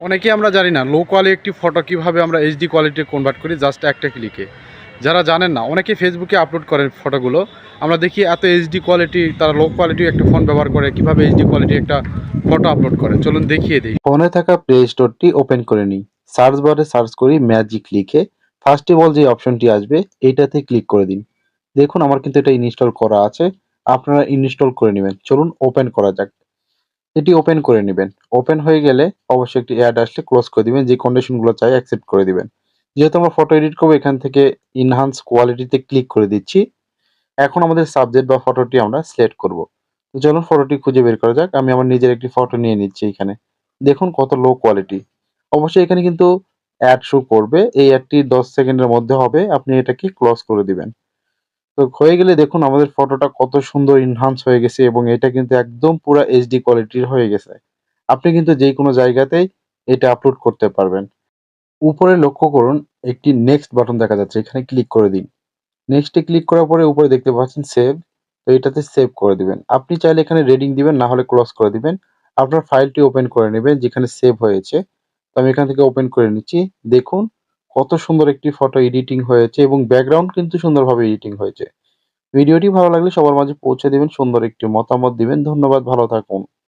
অনেকেই আমরা জানি না লো কোয়ালিটি একটি ফটো কীভাবে আমরা এইচডি কোয়ালিটি কনভার্ট করি জাস্ট একটা ক্লিকে যারা জানেন না অনেকে ফেসবুকে আপলোড করেন ফটোগুলো আমরা দেখি এত এইচডি কোয়ালিটি তারা লো কোয়ালিটি একটা ফোন ব্যবহার করে, কীভাবে এইচডি কোয়ালিটি একটা ফটো আপলোড করে চলুন দেখিয়ে দিই। ফোনে থাকা প্লে স্টোরটি ওপেন করে নিই। সার্চ বারে সার্চ করি ম্যাজিক লিখে ফার্স্ট অফ অল যে অপশনটি আসবে, এইটাতে ক্লিক করে দিন। দেখুন, আমার কিন্তু এটা ইনস্টল করা আছে। আপনারা ইনস্টল করে নেবেন। চলুন ওপেন করা যাক। এটি ওপেন করে নেবেন। ওপেন হয়ে গেলে অবশ্যই একটি অ্যাড আসলে ক্লোজ করে দিবেন, যে কন্ডিশনগুলো চাই অ্যাকসেপ্ট করে দিবেন। যেহেতু আমরা ফটো এডিট করব, এখান থেকে ইনহান্স কোয়ালিটিতে ক্লিক করে দিচ্ছি। এখন আমাদের সাবজেক্ট বা ফটোটি আমরা সিলেক্ট করব। চলুন ফটোটি খুঁজে বের করা যাক। আমি আমার নিজের একটি ফটো নিয়ে নিচ্ছি এখানে। দেখুন কত লো কোয়ালিটি অবশ্যই এখানে কিন্তু অ্যাড শো করবে। এই অ্যাডটি দশ সেকেন্ডের মধ্যে হবে। আপনি এটাকে ক্লোজ করে দিবেন। তো হয়ে গেলে দেখুন আমাদের ফটোটা কত সুন্দর ইনহান্স হয়ে গেছে এবং এটা কিন্তু একদম পুরো এইচডি কোয়ালিটির হয়ে গেছে। আপনি কিন্তু যে কোনো জায়গাতেই এটা আপলোড করতে পারবেন। উপরে লক্ষ্য করুন, একটি নেক্সট বাটন দেখা যাচ্ছে, এখানে ক্লিক করে দিন। নেক্সটে ক্লিক করার পরে উপরে দেখতে পাচ্ছেন সেভ তো এটাতে সেভ করে দিবেন। আপনি চাইলে এখানে রেডিং দিবেন, না হলে ক্লোজ করে দিবেন। আপনার ফাইলটি ওপেন করে নেবেন, যেখানে সেভ হয়েছে। তো আমি এখান থেকে ওপেন করে নিচ্ছি। দেখুন কত সুন্দর একটি ফটো এডিটিং হয়েছে এবং ব্যাকগ্রাউন্ড কিন্তু সুন্দরভাবে এডিটিং হয়েছে। ভিডিওটি ভালো লাগলে সবার মাঝে পৌঁছে দিবেন, সুন্দর একটি মতামত দিবেন। ধন্যবাদ, ভালো থাকুন।